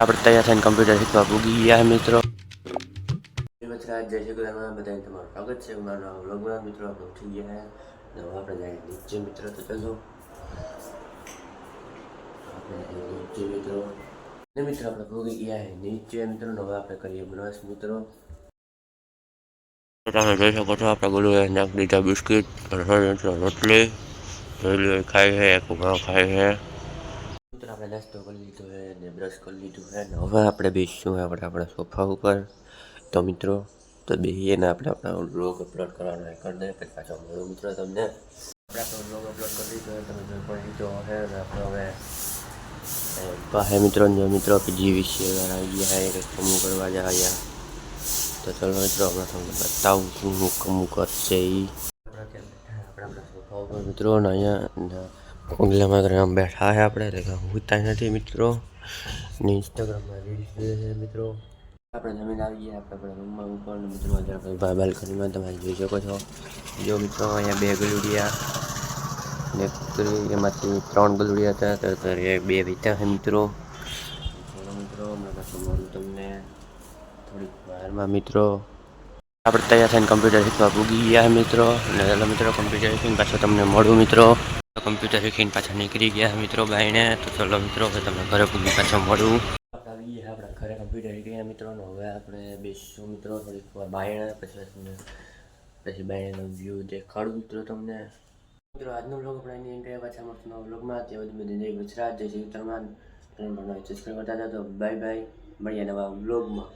આપણે તૈયાર થઈને કમ્પ્યુટર શીખવા પૂગી ગયા મિત્રો મિત્ર. જય શ્રી મિત્રો આપણે ગયા આપણે નીચે મિત્રો. તો ચલો. નીચે મિત્રો. ને મિત્રો, આપણે પૂગી ગયા નીચે મિત્રો. હવે આપણે કરીએ બ્રશ મિત્રો. તમે જોઈ શકો છો, આપણે ગોલું નાખી દીધા રોટલી. રોટલી ખાય છે ખાઈ છે આપણે નાસ્તો કરી લીધો છે ને બ્રશ કરી લીધું છે ને હવે આપણે બેસીશું આપણે આપણા સોફા ઉપર. તો મિત્રો, તો બેસીએ ને આપણે આપણા બ્લોગ અપલોડ કરવાનો એ કરી દે, પછી મળ્યો મિત્રો તમને. આપણે આપણો બ્લોગ અપલોડ કરી દીધો છે, તમે જોઈ પણ લીધો છે અને આપણે હવે પાસે મિત્રો જો મિત્રો પીજી વિશે આવી ગયા એ કમું કરવા જાય તો ચલો મિત્રો, હમણાં તમને બતાવું છું હું કમું કરશે એ આપણા સોફા ઉપર મિત્રો, ને અહીંયા કોંગલામાં ગ્રામ બેઠા છે આપણે એટલે હોતા નથી મિત્રો ને ઇન્સ્ટાગ્રામમાં રીલ્સ જોઈએ છે મિત્રો આપણે જમીન આવી ગયા આપણે રૂમમાં ઉપર મિત્રો આજે આપણે બાલ્કનીમાં તમે જોઈ શકો છો જો મિત્રો અહીંયા બે ગલુડિયા ને એમાંથી ત્રણ ગલુડિયા હતા તો બે વીતા છે મિત્રો મિત્રો હમણાં પાછું મળું તમને થોડીક વારમાં મિત્રો આપણે તૈયાર થઈને કમ્પ્યુટર શીખવા પૂગી ગયા મિત્રો અને ચાલો મિત્રો કમ્પ્યુટર શીખીને પાછો તમને મળું મિત્રો કમ્પ્યુટર શીખીને પાછા નીકળી ગયા મિત્રો બાઈને તો ચલો મિત્રો હવે તમને ઘરે પૂગી પાછો મળું આપણે આપણા ઘરે કમ્પ્યુટર શીખી મિત્રો હવે આપણે બેસીશું મિત્રો થોડીક વાર પછી પછી બાયણેનો વ્યૂ દેખાડું મિત્રો તમને મિત્રો આજનો બ્લોગ આપણે એની એન્ડ પાછા મળશું નવા બ્લોગમાં તે બધું બધું ગુજરાત જય શ્રી ઉત્તરમાં સબસ્ક્રાઈબ કરતા હતા તો બાય બાય મળીએ નવા બ્લોગમાં